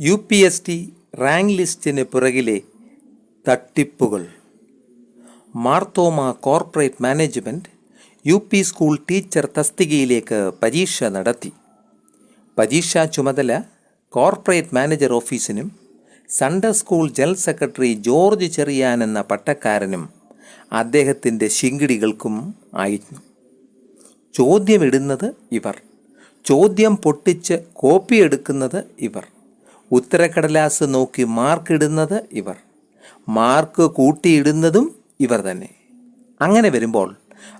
U P S T rank ലിസ്റ്റിന് പുറകിലെ തട്ടിപ്പുകൾ. Marthoma corporate management U P school teacher തസ്തികയിലേക്ക് പരീക്ഷ നടത്തി. പരീക്ഷാ ചുമതല corporate manager ഓഫീസിനും Sunday school general secretary George Cheriyan എന്ന പട്ടക്കാരനും അദ്ദേഹത്തിന്റെ ശിങ്കിടികൾക്കും ആയിരുന്നു ചോദ്യമിടുന്നത് ഇവർ. ചോദ്യം പൊട്ടിച്ച് കോപ്പിയെടുക്കുന്നത് ഇവർ. ഉത്തരക്കടലാസ് നോക്കി മാർക്കിടുന്നത് ഇവർ. മാർക്ക് കൂട്ടിയിടുന്നതും ഇവർ തന്നെ. അങ്ങനെ വരുമ്പോൾ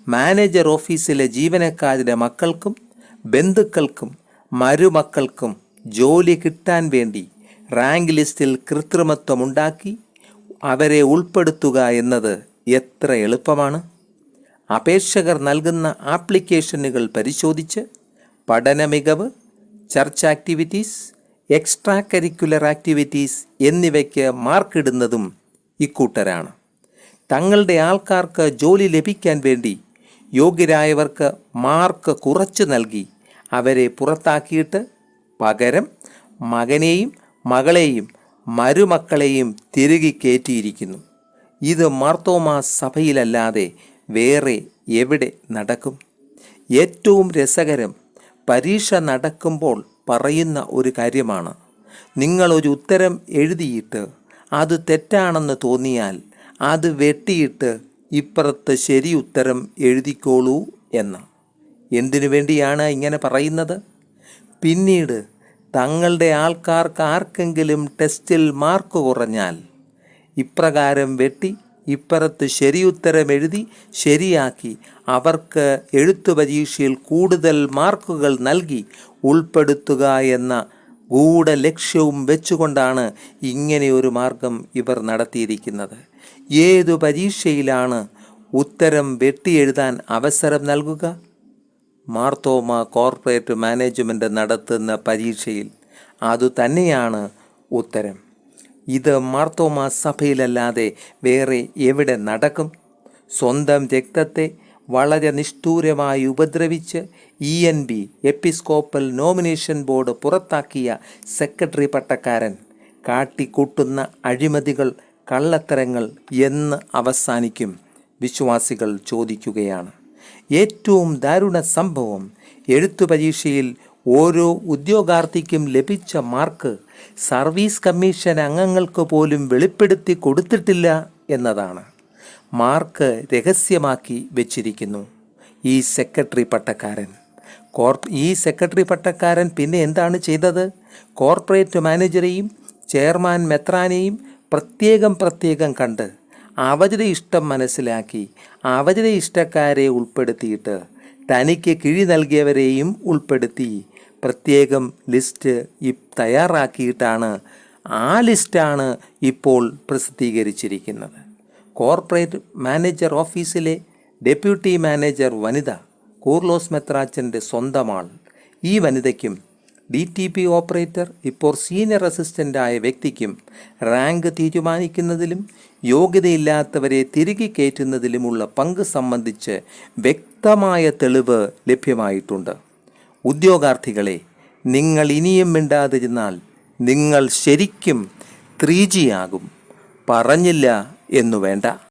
മാനേജർ ഓഫീസിലെ ജീവനക്കാരുടെ മക്കൾക്കും ബന്ധുക്കൾക്കും മരുമക്കൾക്കും ജോലി കിട്ടാൻ വേണ്ടി റാങ്ക് ലിസ്റ്റിൽ കൃത്രിമത്വമുണ്ടാക്കി അവരെ ഉൾപ്പെടുത്തുക എന്നത് എത്ര എളുപ്പമാണ്. അപേക്ഷകർ നൽകുന്ന ആപ്ലിക്കേഷനുകൾ പരിശോധിച്ച് പഠന മികവ് church activities extra curricular activities എന്നിവയ്ക്ക് മാർക്കിടുന്നതും ഇക്കൂട്ടരാണ്. തങ്ങളുടെ ആൾക്കാർക്ക് ജോലി ലഭിക്കാൻ വേണ്ടി യോഗ്യരായവർക്ക് മാർക്ക് കുറച്ച് നൽകി അവരെ പുറത്താക്കിയിട്ട് പകരം മകനെയും മകളെയും മരുമക്കളെയും തിരികെ കയറ്റിയിരിക്കുന്നു. ഇത് മാർത്തോമാ സഭയിലല്ലാതെ വേറെ എവിടെ നടക്കും? ഏറ്റവും രസകരം പരീക്ഷ നടക്കുമ്പോൾ പറയുന്ന ഒരു കാര്യമാണ്. നിങ്ങളൊരു ഉത്തരം എഴുതിയിട്ട് അത് തെറ്റാണെന്ന് തോന്നിയാൽ അത് വെട്ടിയിട്ട് ഇപ്പുറത്ത് ശരി ഉത്തരം എഴുതിക്കോളൂ എന്ന്. എന്തിനു വേണ്ടിയാണ് ഇങ്ങനെ പറയുന്നത്? പിന്നീട് തങ്ങളുടെ ആൾക്കാർക്ക് ആർക്കെങ്കിലും ടെസ്റ്റിൽ മാർക്ക് കുറഞ്ഞാൽ ഇപ്രകാരം വെട്ടി ഇപ്പുറത്ത് ശരിയുത്തരം എഴുതി ശരിയാക്കി. അവർക്ക് എഴുത്തു പരീക്ഷയിൽ കൂടുതൽ മാർക്കുകൾ നൽകി. ഉൾപ്പെടുത്തുക എന്ന ഗൂഢ ലക്ഷ്യവും വെച്ചുകൊണ്ടാണ് ഇങ്ങനെയൊരു മാർഗം ഇവർ നടത്തിയിരിക്കുന്നത്. ഏതു പരീക്ഷയിലാണ് ഉത്തരം വെട്ടിയെഴുതാൻ അവസരം നൽകുക? മാർത്തോമ കോർപ്പറേറ്റ് മാനേജ്മെന്റ് നടത്തുന്ന പരീക്ഷയിൽ. അതുതന്നെയാണ് ഉത്തരം. ഇത് മാർത്തോമ സഭയിലല്ലാതെ വേറെ എവിടെ നടക്കും? സ്വന്തം രക്തത്തെ വളരെ നിഷ്ഠൂരമായി ഉപദ്രവിച്ച് E N B episcopal nomination board പുറത്താക്കിയ സെക്രട്ടറി പട്ടക്കാരൻ കാട്ടിക്കൂട്ടുന്ന അഴിമതികൾ കള്ളത്തരങ്ങൾ എന്ന് അവസാനിക്കും വിശ്വാസികൾ ചോദിക്കുകയാണ്. ഏറ്റവും ദാരുണ സംഭവം എഴുത്തു പരീക്ഷയിൽ ഓരോ ഉദ്യോഗാർത്ഥിക്കും ലഭിച്ച മാർക്ക് സർവീസ് കമ്മീഷൻ അംഗങ്ങൾക്ക് പോലും വെളിപ്പെടുത്തി കൊടുത്തിട്ടില്ല എന്നതാണ്. മാർക്ക് രഹസ്യമാക്കി വെച്ചിരിക്കുന്നു. ഈ സെക്രട്ടറി പട്ടക്കാരൻ. കോർപ്പ് ഈ സെക്രട്ടറി പട്ടക്കാരൻ പിന്നെ എന്താണ് ചെയ്തത്? കോർപ്പറേറ്റ് മാനേജറെയും ചെയർമാൻ മെത്രാനെയും പ്രത്യേകം പ്രത്യേകം കണ്ട് അവരുടെ ഇഷ്ടം മനസ്സിലാക്കി അവരുടെ ഇഷ്ടക്കാരെ ഉൾപ്പെടുത്തിയിട്ട് തനിക്ക് കിഴി നൽകിയവരെയും ഉൾപ്പെടുത്തി. പ്രത്യേകം ലിസ്റ്റ് തയ്യാറാക്കിയിട്ടാണ് ആ ലിസ്റ്റാണ് ഇപ്പോൾ പ്രസിദ്ധീകരിച്ചിരിക്കുന്നത്. കോർപ്പറേറ്റ് മാനേജർ ഓഫീസിലെ ഡെപ്യൂട്ടി മാനേജർ വനിത കൂർലോസ് മെത്രാച്ചന്റെ സ്വന്തമാൾ ഈ വനിതയ്ക്കും ഡി ടി പി ഓപ്പറേറ്റർ ഇപ്പോൾ സീനിയർ അസിസ്റ്റന്റായ വ്യക്തിക്കും റാങ്ക് തീരുമാനിക്കുന്നതിലും യോഗ്യതയില്ലാത്തവരെ തിരികെ കയറ്റുന്നതിലുമുള്ള പങ്ക് സംബന്ധിച്ച് വ്യക്തമായ തെളിവ് ലഭ്യമായിട്ടുണ്ട്. ഉദ്യോഗാർത്ഥികളെ നിങ്ങൾ ഇനിയും മിണ്ടാതിരുന്നാൽ നിങ്ങൾ ശരിക്കും ത്രീജിയാകും പറഞ്ഞില്ല എന്നു വേണ്ട.